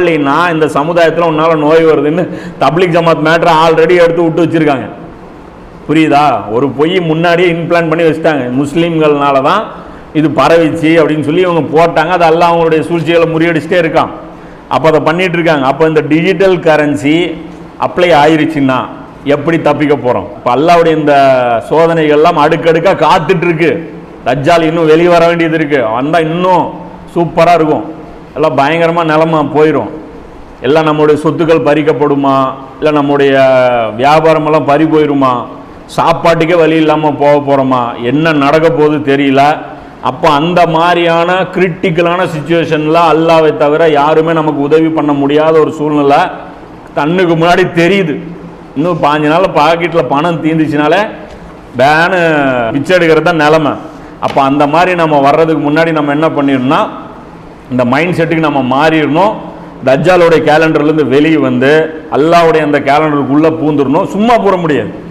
இல்லைன்னா இந்த சமுதாயத்தில் உன்னால் நோய் வருதுன்னு தப்லிக் ஜமாத் மேட்ரை ஆல்ரெடி எடுத்து விட்டு வச்சிருக்காங்க. புரியுதா? ஒரு பொய் முன்னாடியே இன்பிளான் பண்ணி வச்சுட்டாங்க. முஸ்லீம்கள்னால தான் இது பரவிச்சு அப்படின்னு சொல்லி இவங்க போட்டாங்க. அது எல்லாம் அவங்களுடைய சூழ்ச்சிகளை முறியடிச்சிட்டே இருக்கான். அப்போ அதை பண்ணிகிட்டு இருக்காங்க. அப்போ இந்த டிஜிட்டல் கரன்சி அப்ளை ஆயிருச்சுன்னா எப்படி தப்பிக்க போகிறோம் இப்போ அல்லாவுடைய இந்த சோதனைகள்லாம் அடுக்கடுக்காக காத்துட்ருக்கு தஜ்ஜால் இன்னும் வெளியே வர வேண்டியது இருக்குது வந்தால் இன்னும் சூப்பராக இருக்கும். எல்லாம் பயங்கரமாக நிலமா போயிடும் எல்லாம் நம்முடைய சொத்துக்கள் பறிக்கப்படுமா? இல்லை நம்முடைய வியாபாரமெல்லாம் பறி போயிருமா? சாப்பாட்டுக்கே வழி இல்லாமல் போக போகிறோமா என்ன நடக்க போகுது தெரியல. அப்போ அந்த மாதிரியான கிரிட்டிக்கலான சுச்சுவேஷனில் அல்லாவை தவிர யாருமே நமக்கு உதவி பண்ண முடியாத ஒரு சூழ்நிலை கண்ணுக்கு முன்னாடி தெரியுது. இன்னும் பாஞ்சு நாள் பாக்கெட்டில் பணம் தீந்துச்சுனாலே பேனு பிச்சை எடுக்கிறது தான் நிலமை. அப்போ அந்த மாதிரி நம்ம வர்றதுக்கு முன்னாடி நம்ம என்ன பண்ணிடணும்னா இந்த மைண்ட் செட்டுக்கு நம்ம மாறிடணும். தஜ்ஜாலுடைய கேலண்டர்லேருந்து வெளியே வந்து அல்லாவுடைய அந்த கேலண்டருக்குள்ளே பூந்துடணும். சும்மா பூர முடியாது.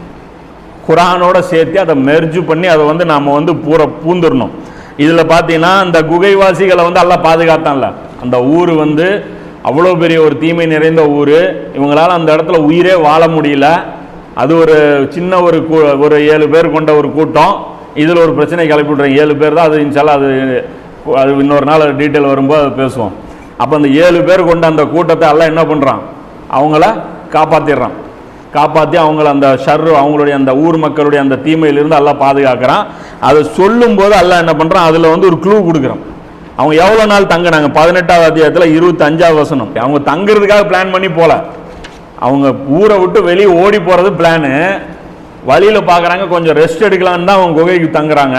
குரானோட சேர்த்து அதை மெர்ஜு பண்ணி அதை வந்து நாம் வந்து பூர பூந்துடணும். இதில் பார்த்தீங்கன்னா அந்த குகைவாசிகளை வந்து எல்லாம் பாதுகாத்தான்ல. அந்த ஊர் வந்து அவ்வளோ பெரிய ஒரு தீமை நிறைந்த ஊர். இவங்களால் அந்த இடத்துல உயிரே வாழ முடியல. அது ஒரு சின்ன ஒரு கூ- ஒரு ஏழு பேர் கொண்ட ஒரு கூட்டம். இதில் ஒரு பிரச்சனை கிளப்பி விட்றேன் ஏழு பேர் தான் அது இன்ஷால்லா அது அது இன்னொரு நாள் டீட்டெயில் வரும்போது பேசுவோம். அப்போ அந்த ஏழு பேர் கொண்ட அந்த கூட்டத்தை எல்லாம் என்ன பண்ணுறான் அவங்கள காப்பாற்றிடுறான் காப்பாற்றி அவங்கள அந்த ஷர்ரு அவங்களுடைய அந்த ஊர் மக்களுடைய அந்த தீமையிலிருந்து எல்லாம் பாதுகாக்கிறான். அதை சொல்லும்போது எல்லாம் என்ன பண்ணுறான் அதில் வந்து ஒரு க்ளூ கொடுக்குறான். அவங்க எவ்வளோ நாள் தங்கினாங்க? பதினெட்டாவது அத்தியாயத்தில் இருபத்தஞ்சாவது வசனம். அவங்க தங்குறதுக்காக பிளான் பண்ணி போகல அவங்க ஊரை விட்டு வெளியே ஓடி போகிறது பிளானு வழியில் பார்க்குறாங்க கொஞ்சம் ரெஸ்ட் எடுக்கலான்னு தான் அவங்க குகைக்கு தங்குறாங்க.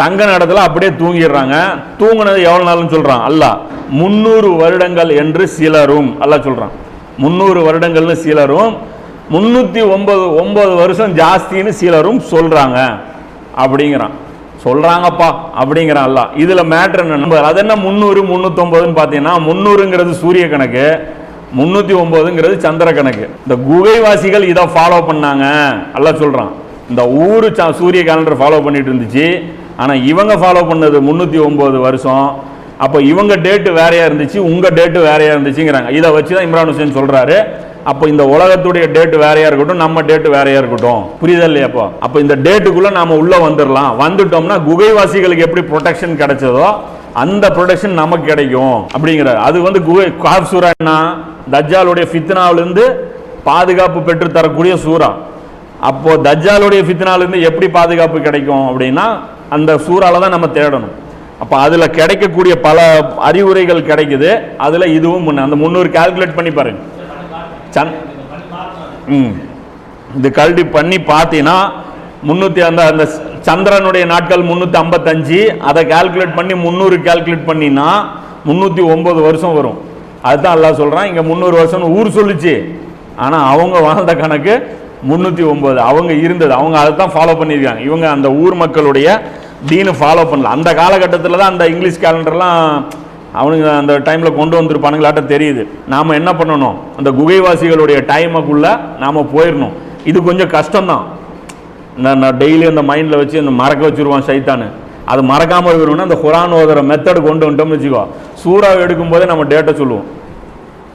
தங்க நடத்தில் அப்படியே தூங்கிடுறாங்க. தூங்கினது எவ்வளோ நாள்னு சொல்கிறான் அல்ல முந்நூறு வருடங்கள் என்று சிலரும் அல்ல சொல்கிறான் முந்நூறு வருடங்கள்னு சிலரும் முந்நூற்றி ஒன்பது ஒன்பது வருஷம் ஜாஸ்தின்னு சிலரும் சொல்கிறாங்க அப்படிங்கிறான். சொல்கிறாங்கப்பா அப்படிங்கிறான் அல்ல இதில் மேட்ரு என்ன அது என்ன முந்நூறு முந்நூற்றொம்பதுன்னு பார்த்தீங்கன்னா முந்நூறுங்கிறது சூரிய கணக்கு முந்நூற்றி ஒம்போதுங்கிறது சந்திர கணக்கு. இந்த குகைவாசிகள் இதை ஃபாலோ பண்ணாங்க அல்ல சொல்கிறான் இந்த ஊர் சூரிய கேலண்டர் ஃபாலோ பண்ணிட்டு இருந்துச்சு. ஆனால் இவங்க ஃபாலோ பண்ணது முந்நூற்றி ஒம்பது வருஷம். அப்போ இவங்க டேட்டு வேறையாக இருந்துச்சு உங்கள் டேட்டு வேறையாக இருந்துச்சுங்கிறாங்க. இதை வச்சு தான் இம்ரான் ஹுசேன் சொல்கிறாரு அப்போ இந்த உலகத்துடைய டேட்டு வேறையாக இருக்கட்டும் நம்ம டேட்டு வேறையாக இருக்கட்டும். புரியுதா இல்லையா அப்போ? அப்போ இந்த டேட்டுக்குள்ளே நாம் உள்ளே வந்துடலாம் வந்துட்டோம்னா குகைவாசிகளுக்கு எப்படி ப்ரொடெக்ஷன் கிடைச்சதோ அந்த ப்ரொடெக்ஷன் நமக்கு கிடைக்கும் அப்படிங்கிறார். அது வந்து குகை காஃப் சூரா என்ன? தஜ்ஜாலுடைய ஃபித்னாவிலிருந்து பாதுகாப்பு பெற்று தரக்கூடிய சூறா. அப்போது தஜ்ஜாலுடைய ஃபித்னாலிருந்து எப்படி பாதுகாப்பு கிடைக்கும் அப்படின்னா அந்த சூறால தான் நம்ம தேடணும். அப்போ அதில் கிடைக்கக்கூடிய பல அறிவுரைகள் கிடைக்குது. அதில் இதுவும் ஒன்று அந்த முந்நூறு கால்குலேட் பண்ணி பாருங்க. சன் ம். இது கல்வி பண்ணி பார்த்தீங்கன்னா முந்நூற்றி அந்த அந்த சந்திரனுடைய நாட்கள் முந்நூற்றி ஐம்பத்தஞ்சு. அதை கால்குலேட் பண்ணி முந்நூறு கால்குலேட் பண்ணினா முந்நூற்றி ஒம்பது வருஷம் வரும். அதுதான் எல்லாம் சொல்கிறான் இங்கே முந்நூறு வருஷம்னு ஊர் சொல்லுச்சு. ஆனால் அவங்க வாழ்ந்த கணக்கு முந்நூற்றி ஒம்பது அவங்க இருந்தது. அவங்க அதை தான் ஃபாலோ பண்ணியிருக்காங்க. இவங்க அந்த ஊர் மக்களுடைய டீனு ஃபாலோ பண்ணல. அந்த காலகட்டத்தில் தான் அந்த இங்கிலீஷ் கேலண்டர்லாம் அவனுங்க அந்த டைமில் கொண்டு வந்திருப்பானுங்களாட்ட தெரியுது. நாம் என்ன பண்ணணும்? அந்த குகைவாசிகளுடைய டைமுக்குள்ளே நாம் போயிடணும் இது கொஞ்சம் கஷ்டம்தான். நான் நான் டெய்லி அந்த மைண்டில் வச்சு அந்த மறக்க வச்சுருவான் சைத்தானு. அது மறக்காமல் இருக்கணும்னா அந்த குரான் ஓதுற மெத்தடு கொண்டு வந்துட்டோம்னு வச்சுக்கோ. சூறா எடுக்கும்போதே நம்ம டேட்டை சொல்லுவோம்.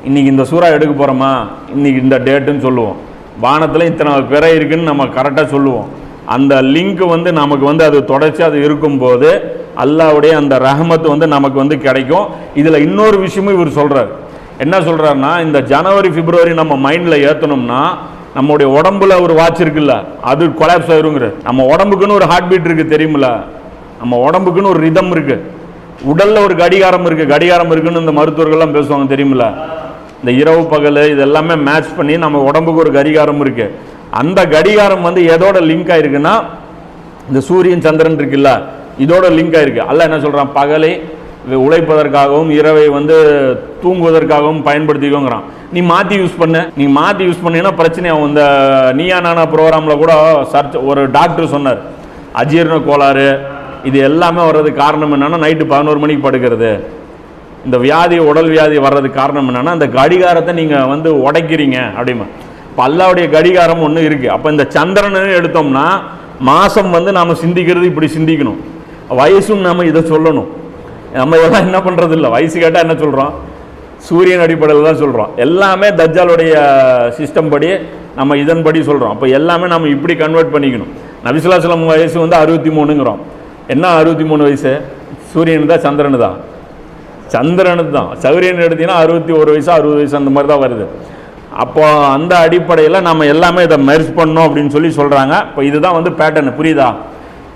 இன்னைக்கு இந்த சூறா எடுக்க போகிறோமா இன்றைக்கி இந்த டேட்டுன்னு சொல்லுவோம். வானத்தில் இத்தனை பிறை இருக்குன்னு நம்ம கரெக்டாக சொல்லுவோம். அந்த லிங்க் வந்து நமக்கு வந்து அது தொடர்ச்சி அது இருக்கும்போது அல்லாவுடைய அந்த ரஹமத்து வந்து நமக்கு வந்து கிடைக்கும். இதில் இன்னொரு விஷயமும் இவர் சொல்கிறார் என்ன சொல்கிறாருன்னா இந்த ஜனவரி பிப்ரவரி நம்ம மைண்டில் ஏற்றணும்னா நம்முடைய உடம்புல ஒரு வாட்ச் இருக்குல்ல அது கொலாப்ஸ் ஆயிருங்கிற. நம்ம உடம்புக்குன்னு ஒரு ஹார்ட் பீட் இருக்குது தெரியுமில்ல? நம்ம உடம்புக்குன்னு ஒரு ரிதம் இருக்குது உடலில் ஒரு கடிகாரம் இருக்குது கடிகாரம் இருக்குன்னு இந்த மருத்துவர்கள்லாம் பேசுவாங்க தெரியுமில்ல? இந்த இரவு பகல் இது எல்லாமே மேட்ச் பண்ணி நம்ம உடம்புக்கு ஒரு கடிகாரம் இருக்குது அந்த கடிகாரம் வந்து எதோட லிங்க் ஆயிருக்குன்னா இந்த சூரியன் சந்திரன் இருக்குல்ல இதோட லிங்க் ஆயிருக்கு. அல்ல என்ன சொல்கிறான் பகலை உழைப்பதற்காகவும் இரவை வந்து தூங்குவதற்காகவும் பயன்படுத்திக்கோங்கிறான். நீ மாற்றி யூஸ் பண்ண. நீ மாற்றி யூஸ் பண்ணீங்கன்னா பிரச்சனையாகும் இந்த நீயா நானா ப்ரோக்ராமில் கூட சர்ச் ஒரு டாக்டர் சொன்னார். அஜீரண கோளாறு இது எல்லாமே வர்றதுக்கு காரணம் என்னென்னா நைட்டு பதினோரு மணிக்கு படுக்கிறது. இந்த வியாதி உடல் வியாதி வர்றதுக்கு காரணம் என்னன்னா அந்த கடிகாரத்தை நீங்கள் வந்து உடைக்கிறீங்க அப்படிமா. இப்போ அல்லாவுடைய கடிகாரம் ஒன்று இருக்குது அப்போ இந்த சந்திரன் எடுத்தோம்னா மாதம் வந்து நாம் சிந்திக்கிறது இப்படி சிந்திக்கணும். வயசும் நாம் இதை சொல்லணும். நம்ம இதெல்லாம் என்ன பண்ணுறது இல்லை வயசு கேட்டால் என்ன சொல்கிறோம் சூரியன் அடிப்படையில் தான் சொல்கிறோம் எல்லாமே தஜ்ஜாலுடைய சிஸ்டம் படி நம்ம இதன்படி சொல்கிறோம் அப்போ எல்லாமே நம்ம இப்படி கன்வெர்ட் பண்ணிக்கணும். நபிசுல்லாஸ்லம் வயசு வந்து அறுபத்தி மூணுங்கிறோம். என்ன அறுபத்தி மூணு வயசு? சூரியன் தான் சந்திரனு தான். சந்திரனுக்கு தான். சௌரியன் எடுத்தீங்கன்னா அறுபத்தி ஒரு வயசு அறுபது வயசு அந்த மாதிரி தான் வருது. அப்போ அந்த அடிப்படையில் நம்ம எல்லாமே இதை மெர்ஜ் பண்ணோம் அப்படின்னு சொல்லி சொல்கிறாங்க இப்போ இதுதான் வந்து பேட்டர்ன் புரியுதா?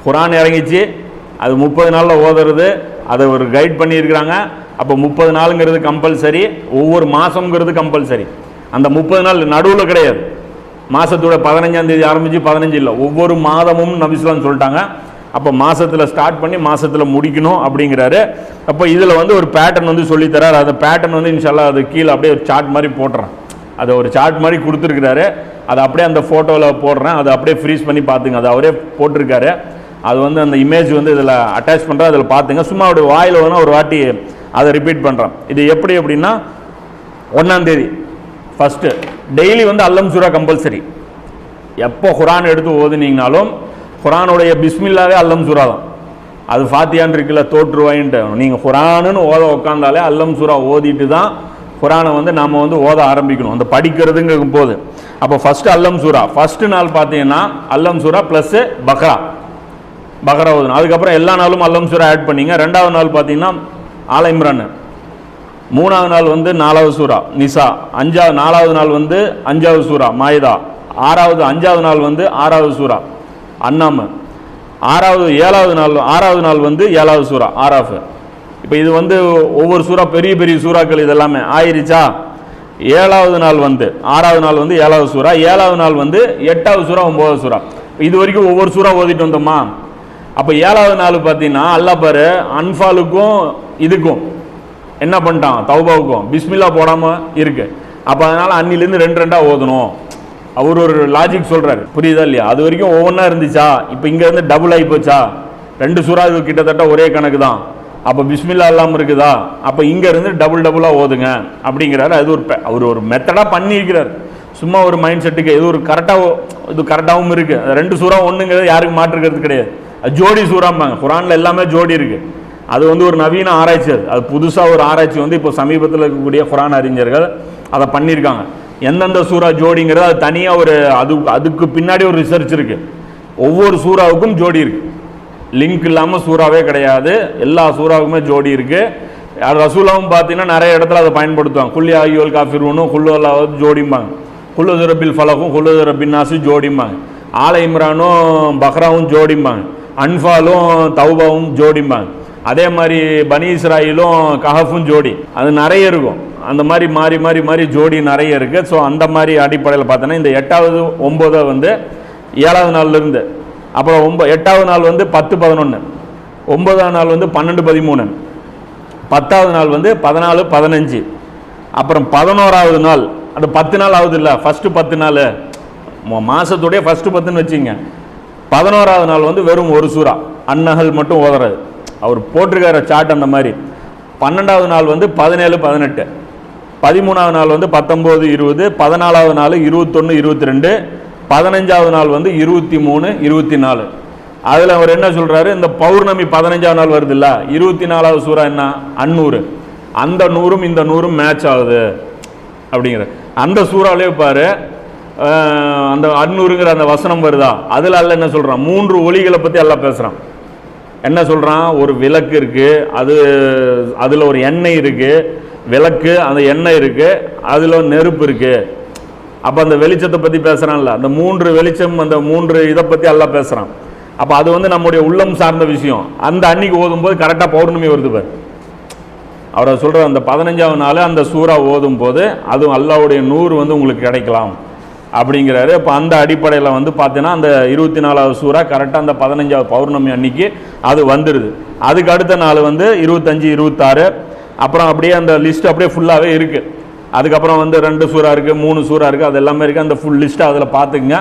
குரான் இறங்கிச்சு அது முப்பது நாளில் ஓதுறது அதை ஒரு கைட் பண்ணியிருக்கிறாங்க. அப்போ முப்பது நாளுங்கிறது கம்பல்சரி ஒவ்வொரு மாதங்கிறது கம்பல்சரி அந்த முப்பது நாள் நடுவில் கிடையாது. மாதத்தோட பதினஞ்சாம் தேதி ஆரம்பித்து பதினஞ்சு இல்லை. ஒவ்வொரு மாதமும் நபிஸ்லாம் சொல்லிட்டாங்க. அப்போ மாதத்தில் ஸ்டார்ட் பண்ணி மாதத்தில் முடிக்கணும் அப்படிங்கிறாரு. அப்போ இதில் வந்து ஒரு பேட்டர்ன் வந்து சொல்லித்தரார். அந்த பேட்டர்ன் வந்து இன்ஷால்லா அது கீழே அப்படியே ஒரு சார்ட் மாதிரி போட்டுறேன். அதை ஒரு சார்ட் மாதிரி கொடுத்துருக்கிறாரு. அதை அப்படியே அந்த ஃபோட்டோவில் போடுறேன். அதை அப்படியே ஃப்ரீஸ் பண்ணி பார்த்துங்க. அதை அவரே போட்டிருக்காரு. அது வந்து அந்த இமேஜ் வந்து இதில் அட்டாச் பண்ணுறேன் அதில் பார்த்துங்க. சும்மா அவருடைய வாயில் வேணால் ஒரு வாட்டி அதை ரிப்பீட் பண்ணுறேன் இது எப்படி அப்படின்னா ஒன்றாந்தேதி ஃபஸ்ட்டு டெய்லி வந்து அல்லம் சூரா கம்பல்சரி எப்போ குரான் எடுத்து ஓதுனீங்கனாலும் குரானுடைய பிஸ்மில்லாவே அல்லம் சூரா தான் அது ஃபாத்தியான் இருக்குல்ல தோற்றுவாயின்ட்டு நீங்கள் குரானுன்னு ஓத உட்காந்தாலே அல்லம் சூரா ஓதிட்டு தான் குரானை வந்து நாம் வந்து ஓத ஆரம்பிக்கணும். அந்த படிக்கிறதுங்கும் போது. அப்போ ஃபஸ்ட்டு அல்லம் சூரா ஃபஸ்ட்டு நாள் பார்த்தீங்கன்னா அல்லம் சூரா ப்ளஸ்ஸு பக்ரா. பக்ரா ஓதணும். அதுக்கப்புறம் எல்லா நாளும் அல்லம் சூரா ஆட் பண்ணிங்க. ரெண்டாவது நாள் பார்த்தீங்கன்னா ஆல இம்ரான். மூணாவது நாள் வந்து நாலாவது சூரா நிசா. அஞ்சாவது நாலாவது நாள் வந்து அஞ்சாவது சூரா மாயுதா. ஆறாவது அஞ்சாவது நாள் வந்து ஆறாவது சூரா அண்ணாம ஆறாவது ஏழாவது நாள் ஆறாவது நாள் வந்து ஏழாவது சூறா ஆறாஃபு. இப்போ இது வந்து ஒவ்வொரு சூறா பெரிய பெரிய சூறாக்கள் இதெல்லாமே ஆயிருச்சா? ஏழாவது நாள் வந்து ஆறாவது நாள் வந்து ஏழாவது சூறா ஏழாவது நாள் வந்து எட்டாவது சூறா ஒன்பதாவது சூறா. இது வரைக்கும் ஒவ்வொரு சூறா ஓதிட்டு வந்தோமா? அப்போ ஏழாவது நாள் பார்த்தீங்கன்னா அல்லா பாரு அன்ஃபாலுக்கும் இதுக்கும் என்ன பண்ணிட்டான்? தௌபாவுக்கும். பிஸ்மில்லா போடாமல் இருக்கு. அப்போ அதனால் அன்னிலேருந்து ரெண்டு ரெண்டாக ஓதணும். அவர் ஒரு லாஜிக் சொல்றாரு. புரியுதா இல்லையா? அது வரைக்கும் ஒவ்வொன்றா இருந்துச்சா? இப்போ இங்க இருந்து டபுள் ஆகி போச்சா? ரெண்டு சூறா இது கிட்டத்தட்ட ஒரே கணக்கு தான் அப்போ பிஸ்மில்லா இல்லாமல் இருக்குதா? அப்போ இங்க இருந்து டபுள் டபுளா ஓதுங்க அப்படிங்கிறாரு. அது ஒரு பெ- அவர் ஒரு மெத்தடா பண்ணியிருக்கிறார். சும்மா ஒரு மைண்ட் செட்டுக்கு இது ஒரு கரெக்டாக இது கரெக்டாகவும் இருக்கு. அது ரெண்டு சூறா ஒண்ணுங்கிறது யாருக்கும் மாற்றுக்கிறது கிடையாது. அது ஜோடி சூறாம்பாங்க. குரான்ல எல்லாமே ஜோடி இருக்கு. அது வந்து ஒரு நவீன ஆராய்ச்சி அது. அது புதுசாக ஒரு ஆராய்ச்சி வந்து இப்போ சமீபத்தில் இருக்கக்கூடிய குரான் அறிஞர்கள் அதை பண்ணியிருக்காங்க. எந்தெந்த சூறா ஜோடிங்கிறது அது தனியாக ஒரு அது அதுக்கு பின்னாடி ஒரு ரிசர்ச் இருக்கு. ஒவ்வொரு சூறாவுக்கும் ஜோடி இருக்கு. லிங்க் இல்லாமல் சூறாவே கிடையாது. எல்லா சூறாவுக்குமே ஜோடி இருக்கு. ரசூலாவும் பார்த்தீங்கன்னா நிறைய இடத்துல அதை பயன்படுத்துவாங்க. குல்லி ஆகியோல் காஃபிர்வனும் குல்லுவல்லாவது ஜோடிம்பாங்க. குல்லுது ரபில் ஃபலகும் குல்லுது ரபின் நாசு ஜோடிம்பாங்க. ஆல இம்ரானும் பஹ்ராவும் ஜோடிம்பாங்க. அன்ஃபாலும் தௌபாவும் ஜோடிம்பாங்க. அதே மாதிரி பனி இஸ்ராயிலும் கஹஃபும் ஜோடி. அது நிறைய இருக்கும். அந்த மாதிரி மாறி மாறி மாறி ஜோடி நிறைய இருக்குது ஸோ அந்த மாதிரி அடிப்படையில் பார்த்தோன்னா இந்த எட்டாவது ஒம்போதை வந்து ஏழாவது நாள்ல இருந்து அப்புறம் ஒம்ப எட்டாவது நாள் வந்து பத்து பதினொன்று ஒன்பதாம் நாள் வந்து பன்னெண்டு பதிமூணு பத்தாவது நாள் வந்து பதினாலு பதினஞ்சு அப்புறம் பதினோராவது நாள். அந்த பத்து நாள் ஆகுது இல்லை? ஃபஸ்ட்டு பத்து நாள். மாதத்துடைய ஃபஸ்ட்டு பத்துன்னு வச்சுங்க பதினோராவது நாள் வந்து வெறும் ஒரு சூறா. அன்னகல் மட்டும் ஓதுறது. அவர் போட்டிருக்கார சாட் அந்த மாதிரி. பன்னெண்டாவது நாள் வந்து பதினேழு பதினெட்டு. பதிமூணாவது நாள் வந்து பத்தொம்போது இருபது பதினாலாவது நாள் இருபத்தொன்று இருபத்தி ரெண்டு பதினஞ்சாவது நாள் வந்து இருபத்தி மூணு இருபத்தி நாலு அதில் அவர் என்ன சொல்கிறாரு இந்த பௌர்ணமி பதினஞ்சாவது நாள் வருது இல்லை இருபத்தி நாலாவது சூறா என்ன? அன்னூறு. அந்த நூறும் இந்த நூறும் மேட்ச் ஆகுது. அப்படிங்கிற. அந்த சூறாவிலே பாரு அந்த அந்நூறுங்கிற அந்த வசனம் வருதா? அதில் அல்ல என்ன சொல்கிறான் மூன்று ஒளிகளை பற்றி எல்லாம் பேசுகிறான் என்ன சொல்கிறான் ஒரு விளக்கு இருக்குது அது அதில் ஒரு எண்ணெய் இருக்குது விளக்கு அந்த எண்ணெய் இருக்குது அதில் நெருப்பு இருக்குது அப்போ அந்த வெளிச்சத்தை பற்றி பேசுகிறான்ல அந்த மூன்று வெளிச்சம் அந்த மூன்று இதை பற்றி எல்லாம் பேசுகிறான் அப்போ அது வந்து நம்முடைய உள்ளம் சார்ந்த விஷயம். அந்த அன்னைக்கு ஓதும்போது கரெக்டாக பௌர்ணமி வருது பாரு. அவரை சொல்கிற அந்த பதினஞ்சாவது நாள் அந்த சூறா ஓதும் போது அதுவும் அல்லாவுடைய நூறு வந்து உங்களுக்கு கிடைக்கலாம் அப்படிங்கிறாரு. இப்போ அந்த அடிப்படையில் வந்து பார்த்தீங்கன்னா அந்த இருபத்தி நாலாவது சூறா கரெக்டாக அந்த பதினஞ்சாவது பௌர்ணமி அன்னைக்கு அது வந்துடுது அதுக்கு அடுத்த நாள் வந்து இருபத்தஞ்சு இருபத்தாறு அப்புறம் அப்படியே அந்த லிஸ்ட் அப்படியே ஃபுல்லாகவே இருக்குது அதுக்கப்புறம் வந்து ரெண்டு சூறா இருக்குது மூணு சூறா இருக்குது அது எல்லாமே இருக்குது அந்த ஃபுல் லிஸ்ட்டை அதில் பார்த்துக்குங்க.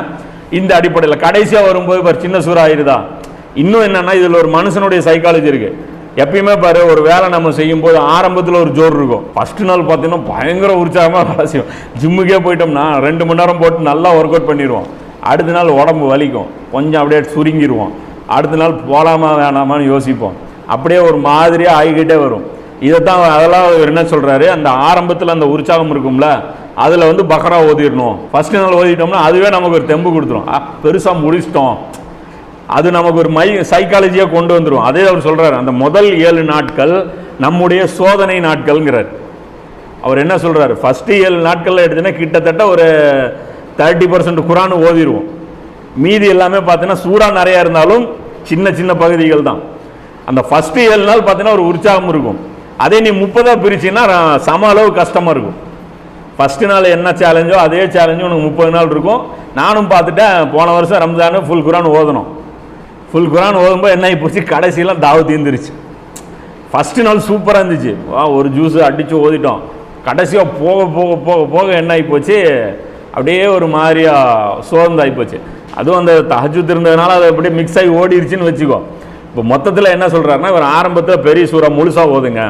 இந்த அடிப்படையில் கடைசியாக வரும்போது இப்போ சின்ன சூறா ஆயிருதா? இன்னும் என்னென்னா இதில் ஒரு மனுஷனுடைய சைக்காலஜி இருக்குது எப்பயுமே பாரு ஒரு வேலை நம்ம செய்யும் போது ஆரம்பத்தில் ஒரு ஜோர் இருக்கும். ஃபர்ஸ்ட் நாள் பார்த்தீங்கன்னா பயங்கர உற்சாகமாக வேலை ஜிம்முக்கே போயிட்டோம்னா ரெண்டு மணி நேரம் போட்டு நல்லா ஒர்க் அவுட் பண்ணிடுவோம். அடுத்த நாள் உடம்பு வலிக்கும். கொஞ்சம் அப்படியே சுருங்கிடுவோம் அடுத்த நாள் போகலாமா வேணாமான்னு யோசிப்போம். அப்படியே ஒரு மாதிரியாக ஆகிக்கிட்டே வரும். இதைத்தான் அதெல்லாம் அவர் என்ன சொல்கிறாரு அந்த ஆரம்பத்தில் அந்த உற்சாகம் இருக்கும்ல அதில் வந்து பக்ரா ஓதிடணும். ஃபஸ்ட் நாள் ஓதிட்டோம்னா அதுவே நமக்கு ஒரு தெம்பு கொடுத்துரும். பெருசாக முடிச்சிட்டோம். அது நமக்கு ஒரு மை சைக்காலஜியாக கொண்டு வந்துடும் அதே அவர் சொல்கிறார் அந்த முதல் ஏழு நாட்கள் நம்முடைய சோதனை நாட்கள்ங்கிறார். அவர் என்ன சொல்கிறார் ஃபஸ்ட்டு ஏழு நாட்களில் எடுத்தீங்கன்னா கிட்டத்தட்ட ஒரு தேர்ட்டி பர்சன்ட் குரான் ஓதிடுவோம் மீதி எல்லாமே பார்த்தீங்கன்னா சூடாக நிறையா இருந்தாலும் சின்ன சின்ன பகுதிகள் தான். அந்த ஃபஸ்ட்டு ஏழு நாள் பார்த்தீங்கன்னா ஒரு உற்சாகம் இருக்கும். அதே நீ முப்பதாக பிரிச்சின்னா சம அளவு கஷ்டமாக இருக்கும். ஃபஸ்ட்டு நாள் என்ன சேலஞ்சோ அதே சேலஞ்சும் உனக்கு முப்பது நாள் இருக்கும். நானும் பார்த்துட்டேன் போன வருஷம் ரம்ஜானு ஃபுல் குரான் ஓதணும். ஃபுல் குரான் ஓதும்போது என்ன ஆகி போச்சு கடைசியெல்லாம் தாவு தீர்ந்துருச்சு ஃபஸ்ட்டு நாள் சூப்பராக இருந்துச்சு. ஒரு ஜூஸ் அடித்து ஓதிட்டோம். கடைசியாக போக போக போக போக என்ன ஆகிப்போச்சு போச்சு அப்படியே ஒரு மாதிரியாக சோர்ந்து ஆகிப்போச்சு அதுவும் அந்த தஹஜுத் இருந்ததுனால அது அப்படியே மிக்ஸ் ஆகி ஓடிடுச்சின்னு வச்சுக்கோ. இப்போ மொத்தத்தில் என்ன சொல்கிறாருன்னா இவர் ஆரம்பத்தில் பெரிய சூறா முழுசாக ஓதுங்க.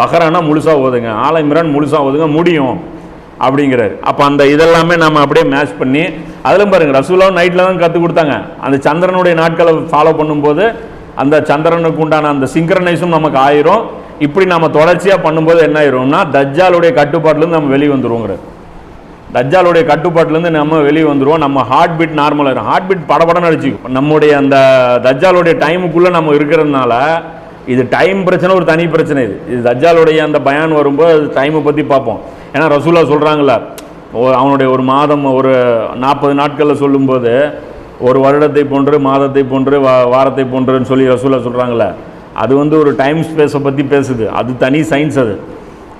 பஹரானா முழுசாக ஓதுங்க. ஆலமிரான் முழுசாக ஓதுங்க. முடியும் அப்படிங்கிறாரு. அப்போ அந்த இதெல்லாமே நம்ம அப்படியே மேட்ச் பண்ணி அதிலும் பாருங்க ரசூலாவும் நைட்டில் தான் கற்றுக் கொடுத்தாங்க. அந்த சந்திரனுடைய நாட்களை ஃபாலோ பண்ணும்போது அந்த சந்திரனுக்கு உண்டான அந்த சிங்க்ரனைஸும் நமக்கு ஆயிரும். இப்படி நம்ம தொடர்ச்சியாக பண்ணும்போது என்ன ஆயிரும்னா தஜ்ஜாலுடைய கட்டுப்பாட்டிலேருந்து நம்ம வெளியே வந்துருவோங்கிறது தஜ்ஜாலுடைய கட்டுப்பாட்டிலேருந்து நம்ம வெளியே வந்துடுவோம் நம்ம ஹார்ட் பீட் நார்மலாக இருக்கும். ஹார்ட் பீட் படபடன்னு அடிச்சுக்கும் நம்முடைய அந்த தஜ்ஜாலுடைய டைமுக்குள்ளே நம்ம இருக்கிறதுனால இது டைம் பிரச்சனை ஒரு தனி பிரச்சனை இது. இது தஜ்ஜாலுடைய அந்த பயான் வரும்போது அது டைமை பற்றி பார்ப்போம். ஏன்னா ரசூலா சொல்கிறாங்களா அவனுடைய ஒரு மாதம் ஒரு நாற்பது நாட்களில் சொல்லும்போது ஒரு வருடத்தை போன்று மாதத்தை போன்று வா- வாரத்தை போன்றுன்னு சொல்லி ரசூலா சொல்கிறாங்களே அது வந்து ஒரு டைம் ஸ்பேஸை பற்றி பேசுது. அது தனி சயின்ஸ் அது.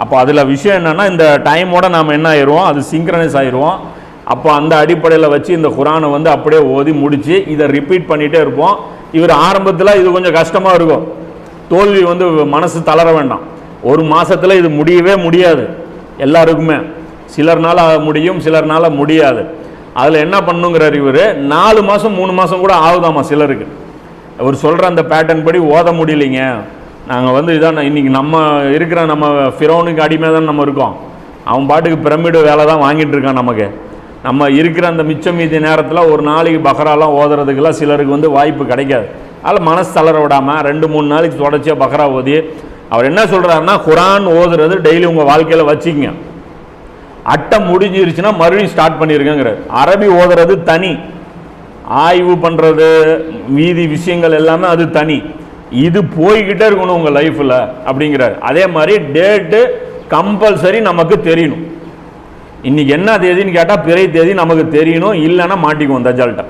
அப்போ அதில் விஷயம் என்னென்னா இந்த டைமோட நாம் என்ன ஆயிடுவோம்? அது சிங்க்ரனைஸ் ஆயிடுவோம். அப்போ அந்த அடிப்படையில் வச்சு இந்த குரானை வந்து அப்படியே ஓதி முடித்து இதை ரிப்பீட் பண்ணிகிட்டே இருப்போம். இவர் ஆரம்பத்தில் இது கொஞ்சம் கஷ்டமாக இருக்கும். தோல்வி வந்து மனசு தளர வேண்டாம். ஒரு மாதத்தில் இது முடியவே முடியாது. எல்லாருக்குமே. சிலர்னால முடியும் சிலர்னால முடியாது. அதில் என்ன பண்ணுங்கிறார் இவர்? நாலு மாதம் மூணு மாதம் கூட ஆகுதாமா சிலருக்கு? அவர் சொல்கிற அந்த பேட்டர்ன் படி ஓத முடியலைங்க. நாங்கள் வந்து இதான் இன்றைக்கி நம்ம இருக்கிற நம்ம ஃபிரோனுக்கு அடிமை தான் நம்ம இருக்கோம். அவன் பாட்டுக்கு பிரமிடு வேலை தான் வாங்கிட்டு இருக்கான் நமக்கு. நம்ம இருக்கிற அந்த மிச்சம் மீதி நேரத்தில் ஒரு நாளைக்கு பக்ராலாம் ஓதுறதுக்கெல்லாம் சிலருக்கு வந்து வாய்ப்பு கிடைக்காது. அதில் மனசு தளர விடாமல் ரெண்டு மூணு நாளைக்கு தொடர்ச்சியாக பக்ரா ஓதி அவர் என்ன சொல்கிறாருன்னா குரான் ஓதுறது டெய்லி உங்கள் வாழ்க்கையில் வச்சுக்கங்க. அட்டம் முடிஞ்சிருச்சுன்னா மறுபடியும் ஸ்டார்ட் பண்ணிருக்கங்கிறார் அரபி ஓதுறது தனி. ஆய்வு பண்ணுறது மீதி விஷயங்கள் எல்லாமே அது தனி. இது போய்கிட்டே இருக்கணும் உங்கள் லைஃப்பில் அப்படிங்கிறார். அதே மாதிரி டேட்டு கம்பல்சரி நமக்கு தெரியணும். இன்னைக்கு என்ன தேதின்னு கேட்டால் பிறை தேதி நமக்கு தெரியணும். இல்லைன்னா மாட்டிக்குவோம் தஜால்கிட்ட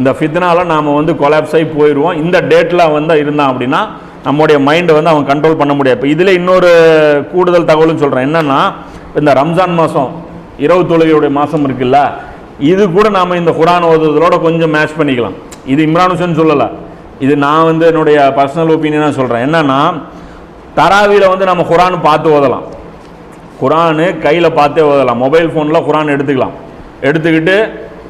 இந்த ஃபித்னால நாம் வந்து கொலாப்ஸ் ஆகி போயிடுவோம் இந்த டேட்டில் வந்து இருந்தான் அப்படின்னா நம்முடைய மைண்டை வந்து அவன் கண்ட்ரோல் பண்ண முடியாது. இப்போ இதில் இன்னொரு கூடுதல் தகவலும் சொல்கிறேன் என்னென்னா இந்த ரம்ஜான் மாதம் இரவு தொழுகையுடைய மாதம் இருக்குல்ல இது கூட நாம் இந்த குரான் ஓதுறதோட கொஞ்சம் மேட்ச் பண்ணிக்கலாம். இது இம்ரான் ஹுசேன் சொல்லலை. இது நான் வந்து என்னுடைய பர்சனல் ஒப்பீனியனாக சொல்கிறேன் என்னன்னா தராவியில் வந்து நம்ம குரான் பார்த்து ஓதலாம். குரானு கையில் பார்த்தே ஓதலாம். மொபைல் ஃபோனில் குரான் எடுத்துக்கலாம். எடுத்துக்கிட்டு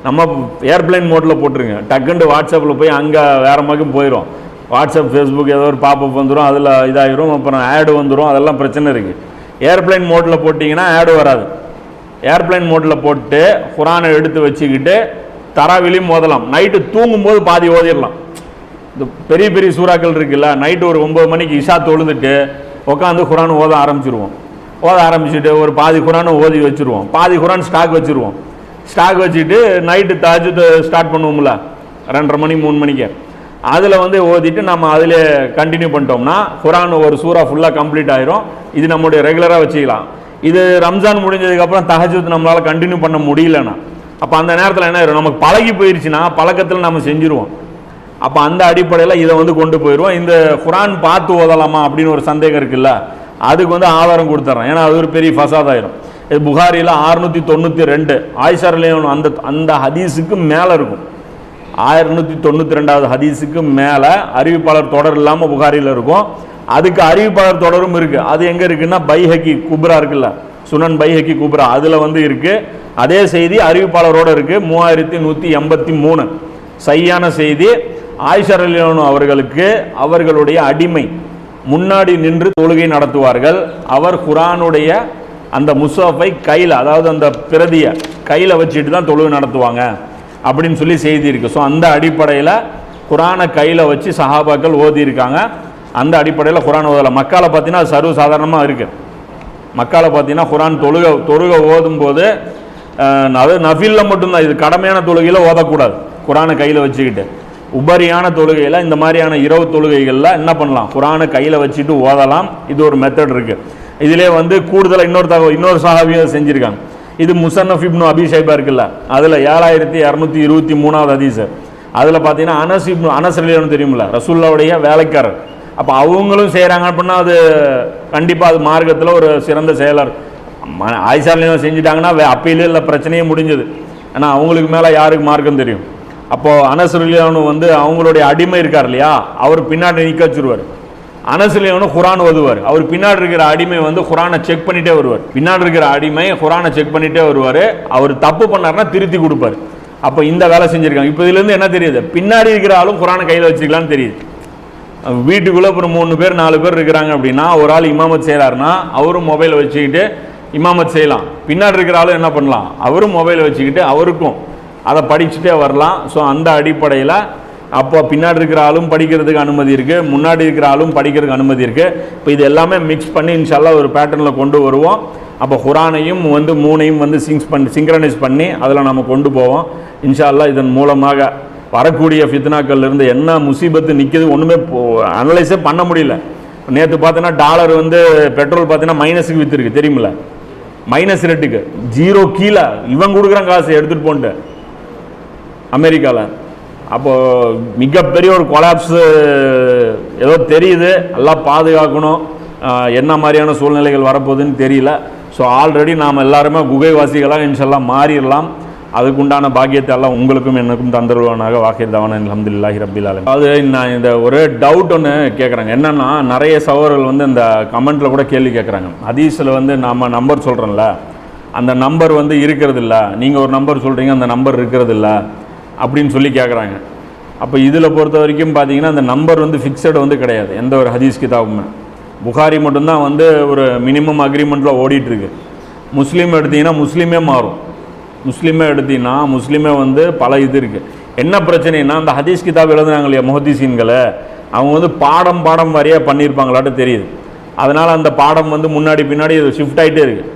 நம்ம ஏர்பிளைன் மோட்டில் போட்டுருங்க. டக்குன்ட்டு வாட்ஸ்அப்பில் போய் அங்கே வேறு மாதிரி போயிடும் வாட்ஸ்அப் ஃபேஸ்புக் ஏதோ ஒரு பாப்பப் வந்துடும் அதில் இதாகிரும் அப்புறம் ஆடு வந்துடும் அதெல்லாம் பிரச்சனை இருக்குது ஏர்ப்ளைன் மோட்டில் போட்டிங்கன்னா ஆடு வராது. ஏர்ப்ளைன் மோட்டில் போட்டு குரானை எடுத்து வச்சுக்கிட்டு தராவிலையும் மோதலாம் நைட்டு தூங்கும்போது பாதி ஓதிடலாம். இந்த பெரிய பெரிய சூறாக்கள் இருக்குல்ல நைட்டு ஒரு ஒம்பது மணிக்கு இஷா தொழுதுட்டு உட்காந்து குரான் ஓத ஆரம்பிச்சிருவோம். ஓத ஆரம்பிச்சுட்டு ஒரு பாதி குரானை ஓதி வச்சுருவோம். பாதி குரான் ஸ்டாக் வச்சிருவோம். ஸ்டாக் வச்சுட்டு நைட்டு தாஜு ஸ்டார்ட் பண்ணுவோம்ல ரெண்டரை மணி மூணு மணிக்கு. அதில் வந்து ஓதிட்டு நம்ம அதில் கண்டினியூ பண்ணிட்டோம்னா குரான் ஒரு சூறா ஃபுல்லாக கம்ப்ளீட் ஆயிரும். இது நம்முடைய ரெகுலராக வச்சுக்கலாம். இது ரம்ஜான் முடிஞ்சதுக்கப்புறம் தஹஜுத் நம்மளால் கண்டினியூ பண்ண முடியலன்னா. அப்போ அந்த நேரத்தில் என்ன ஆயிரும்? நமக்கு பழகி போயிருச்சுன்னா பழக்கத்தில் நம்ம செஞ்சுருவோம். அப்போ அந்த அடிப்படையில் இதை வந்து கொண்டு போயிடுவோம். இந்த குரான் பார்த்து ஓதலாமா அப்படின்னு ஒரு சந்தேகம் இருக்குல்ல அதுக்கு வந்து ஆதாரம் கொடுத்துட்றேன் ஏன்னா அது ஒரு பெரிய ஃபசாதாயிரும். இது புகாரியில் ஆறுநூற்றி தொண்ணூற்றி ரெண்டு ஆயிஷர்லேயும் அந்த அந்த ஹதீஸுக்கு மேலே இருக்கும். ஆயிரநூற்றி தொண்ணூற்றி ரெண்டாவது ஹதீஸுக்கு மேலே அறிவிப்பாளர் தொடர் இல்லாமல் புகாரியில் இருக்கும். அதுக்கு அறிவிப்பாளர் தொடரும் இருக்குது அது எங்கே இருக்குன்னா பைஹக்கி குப்ரா இருக்குல்ல சுனன் பைஹக்கி குப்ரா அதில் வந்து இருக்குது அதே செய்தி அறிவிப்பாளரோடு இருக்குது மூவாயிரத்தி நூற்றி எண்பத்தி மூணு. சரியான செய்தி. ஆயிஷரலியோனு அவர்களுக்கு அவர்களுடைய அடிமை. முன்னாடி நின்று தொழுகை நடத்துவார்கள். அவர் குரானுடைய அந்த முசாஃபை கையில் அதாவது அந்த பிரதியை கையில் வச்சுட்டு தான் தொழுகை நடத்துவாங்க அப்படின்னு சொல்லி செய்தி இருக்குது ஸோ அந்த அடிப்படையில் குரானை கையில் வச்சு சஹாபாக்கள் ஓதி இருக்காங்க. அந்த அடிப்படையில் குரான் ஓதலை. மக்களை பார்த்தீங்கன்னா அது சர்வ சாதாரணமாக இருக்குது மக்களை பார்த்தீங்கன்னா குரான் தொழுக தொழுக ஓதும் போது அது நஃபில்ல மட்டும்தான். இது கடமையான தொழுகையில் ஓதக்கூடாது. குரானை கையில் வச்சுக்கிட்டு. உபரியான தொழுகையில் இந்த மாதிரியான இரவு தொழுகைகளில் என்ன பண்ணலாம்? குரானை கையில் வச்சுட்டு ஓதலாம். இது ஒரு மெத்தட் இருக்குது இதிலே வந்து கூடுதலாக இன்னொரு தகவல் இன்னொரு சஹாபியும் செஞ்சுருக்காங்க. இது முசன்னஃப் இப்னு அபிஷேபா இருக்குல்ல அதில் ஏழாயிரத்தி இரநூத்தி இருபத்தி மூணாவது அதிசர் அதில் பார்த்தீங்கன்னா அனஸ் இப்னு அனஸ் ரலியல்லாஹு தெரியுமில்ல ரசூல்லாவுடைய வேலைக்காரர். அப்போ அவங்களும் செய்கிறாங்க அப்படின்னா அது கண்டிப்பாக அது மார்க்கத்தில் ஒரு சிறந்த செயலர் ம- ஆயிஷா செஞ்சுட்டாங்கன்னா வே- அப்பயிலே இல்லை பிரச்சனையே முடிஞ்சது. ஆனால் அவங்களுக்கு மேலே யாருக்கு மார்க்கம் தெரியும்? அப்போது அனசுலியானு வந்து அவங்களுடைய அடிமை இருக்கார் இல்லையா? அவர் பின்னாடி நிற்க வச்சிருவார். அனசுலியானு குரான் ஓதுவார். அவர் பின்னாடி இருக்கிற அடிமை வந்து குரானை செக் பண்ணிட்டே வருவார். பின்னாடி இருக்கிற அடிமை குரானை செக் பண்ணிட்டே வருவார். அவர் தப்பு பண்ணாருன்னா திருத்தி கொடுப்பார். அப்போ இந்த வேலை செஞ்சுருக்காங்க. இப்போ இதுலேருந்து என்ன தெரியுது? பின்னாடி இருக்கிற ஆளும் குரானை கையில் வச்சுக்கலாம்னு தெரியுது. வீட்டுக்குள்ளே அப்புறம் மூணு பேர் நாலு பேர் இருக்கிறாங்க அப்படின்னா ஒரு ஆள் இமாமத் செய்கிறாருன்னா அவரும் மொபைலை வச்சுக்கிட்டு இமாமத் செய்யலாம். பின்னாடி இருக்கிற ஆளும் என்ன பண்ணலாம்? அவரும் மொபைலை வச்சுக்கிட்டு அவருக்கும் அதை படிச்சுட்டே வரலாம். ஸோ அந்த அடிப்படையில் அப்போ பின்னாடி இருக்கிற ஆளும் படிக்கிறதுக்கு அனுமதி இருக்குது முன்னாடி இருக்கிற ஆளும் படிக்கிறதுக்கு அனுமதி இருக்குது இப்போ இது எல்லாமே மிக்ஸ் பண்ணி இன்ஷால்லா ஒரு பேட்டர்னில் கொண்டு வருவோம். அப்போ குரானையும் வந்து மூணையும் வந்து சிங்ஸ் பண்ணி சிங்க்ரனைஸ் பண்ணி அதில் நம்ம கொண்டு போவோம். இன்ஷால்லா இதன் மூலமாக வரக்கூடிய ஃபித்னாக்கள்லேருந்து என்ன முசீபத்து நிற்கிது ஒன்றுமே அனலைஸே பண்ண முடியல. நேற்று பார்த்தோன்னா டாலர் வந்து பெட்ரோல் பார்த்தீங்கன்னா மைனஸுக்கு விற்றுருக்கு தெரியுமில மைனஸ் ரெட்டுக்கு ஜீரோ கீழே. இவன் கொடுக்குறான் காசு எடுத்துகிட்டு போன்ட்டு. அமெரிக்காவில் அப்போது மிகப்பெரிய ஒரு கொலாப்ஸு ஏதோ தெரியுது. எல்லாம் பாதுகாக்கணும். என்ன மாதிரியான சூழ்நிலைகள் வரப்போகுதுன்னு தெரியல. ஸோ ஆல்ரெடி நாம் எல்லாருமே குகைவாசிகளாக இன்ஷெல்லாம் மாறிடலாம். அதுக்குண்டான பாக்கியத்தை எல்லாம் உங்களுக்கும் எனக்கும் தந்துருவானாக வாக்கியதாவான அலமதுல்லாஹி ரபிலாலும் அது நான் இந்த ஒரு டவுட் ஒன்று கேட்குறாங்க என்னென்னா நிறைய சகோதரர்கள் வந்து இந்த கமெண்ட்டில் கூட கேள்வி கேட்குறாங்க ஹதீஸில் வந்து நாம் நம்பர் சொல்கிறோம்ல அந்த நம்பர் வந்து இருக்கிறதில்ல. நீங்கள் ஒரு நம்பர் சொல்கிறீங்க அந்த நம்பர் இருக்கிறதில்ல. அப்படின்னு சொல்லி கேட்குறாங்க அப்போ இதில் பொறுத்த வரைக்கும் பார்த்தீங்கன்னா அந்த நம்பர் வந்து ஃபிக்ஸடு வந்து கிடையாது. எந்த ஒரு ஹதீஸ் கிதாபுமே. புகாரி மட்டும்தான் வந்து ஒரு மினிமம் அக்ரிமெண்ட்டில் ஓடிட்டுருக்கு. முஸ்லீம் எடுத்தீங்கன்னா முஸ்லீமே மாறும். முஸ்லீமே எடுத்தீங்கன்னா முஸ்லீமே வந்து பல இது இருக்குது என்ன பிரச்சனைனா அந்த ஹதீஸ் கிதாப் எழுதுனாங்க இல்லையா முஹதீசீன்களை அவங்க வந்து பாடம் பாடம் வாரியாக பண்ணியிருப்பாங்களாட்டு தெரியுது. அதனால் அந்த பாடம் வந்து முன்னாடி பின்னாடி ஷிஃப்ட் ஆகிட்டே இருக்குது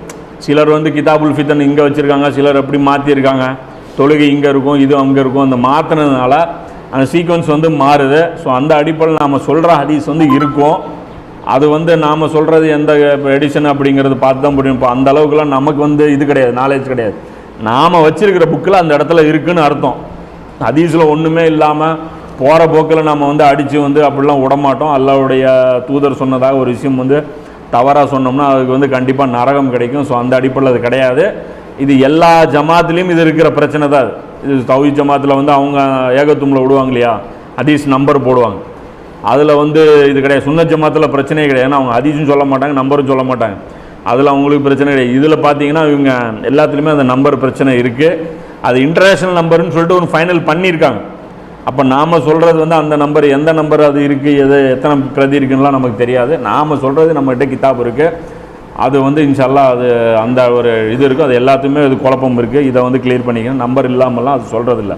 சிலர் வந்து கிதாபுல் ஃபித்தன் இங்கே வச்சுருக்காங்க சிலர் எப்படி மாற்றிருக்காங்க தொழுகை இங்கே இருக்கும் இது அங்கே இருக்கும் அந்த மாற்றினதுனால அந்த சீக்வன்ஸ் வந்து மாறுது. ஸோ அந்த அடிப்படையில் நாம் சொல்கிற ஹதீஸ் வந்து இருக்கும். அது வந்து நாம் சொல்கிறது எந்த எடிஷன் அப்படிங்கிறது பார்த்து தான் முடியும் இப்போ அந்த அளவுக்குலாம் நமக்கு வந்து இது கிடையாது நாலேஜ் கிடையாது. நாம் வச்சுருக்கிற புக்கில் அந்த இடத்துல இருக்குன்னு அர்த்தம். ஹதீஸில் ஒன்றுமே இல்லாமல் போகிற போக்கில் நம்ம வந்து அடித்து வந்து அப்படிலாம் விடமாட்டோம். அல்லாவுடைய தூதர் சொன்னதாக ஒரு விஷயம் வந்து தவறாக சொன்னோம்னா அதுக்கு வந்து கண்டிப்பாக நரகம் கிடைக்கும். ஸோ அந்த அடிப்படையில் அது கிடையாது. இது எல்லா ஜமாத்துலேயும் இது இருக்கிற பிரச்சனை தான் இது தௌஹி ஜமாத்தில் வந்து அவங்க ஏகத்துமில் விடுவாங்க இல்லையா? ஹதீஸ் நம்பர் போடுவாங்க. அதில் வந்து இது கிடையாது. சுன்ன ஜமாத்தில் பிரச்சனையே கிடையாது. ஏன்னா அவங்க ஹதீஸும் சொல்ல மாட்டாங்க நம்பரும் சொல்ல மாட்டாங்க. அதில் அவங்களுக்கு பிரச்சனை கிடையாது. இதில் பார்த்தீங்கன்னா இவங்க எல்லாத்துலேயுமே அந்த நம்பர் பிரச்சனை இருக்குது அது இன்டர்நேஷ்னல் நம்பர்னு சொல்லிட்டு ஒரு ஃபைனல் பண்ணியிருக்காங்க. அப்போ நாம் சொல்கிறது வந்து அந்த நம்பர் எந்த நம்பர் அது இருக்குது எது எத்தனை பிரதி இருக்குன்னுலாம் நமக்கு தெரியாது. நாம் சொல்கிறது நம்மகிட்ட கிதாப் இருக்குது அது வந்து இன்ஷால்லா அது அந்த ஒரு இது இருக்கும் அது எல்லாத்துக்குமே இது குழப்பம் இருக்குது இதை வந்து கிளியர் பண்ணிக்கணும். நம்பர் இல்லாமலாம் அது சொல்கிறதில்ல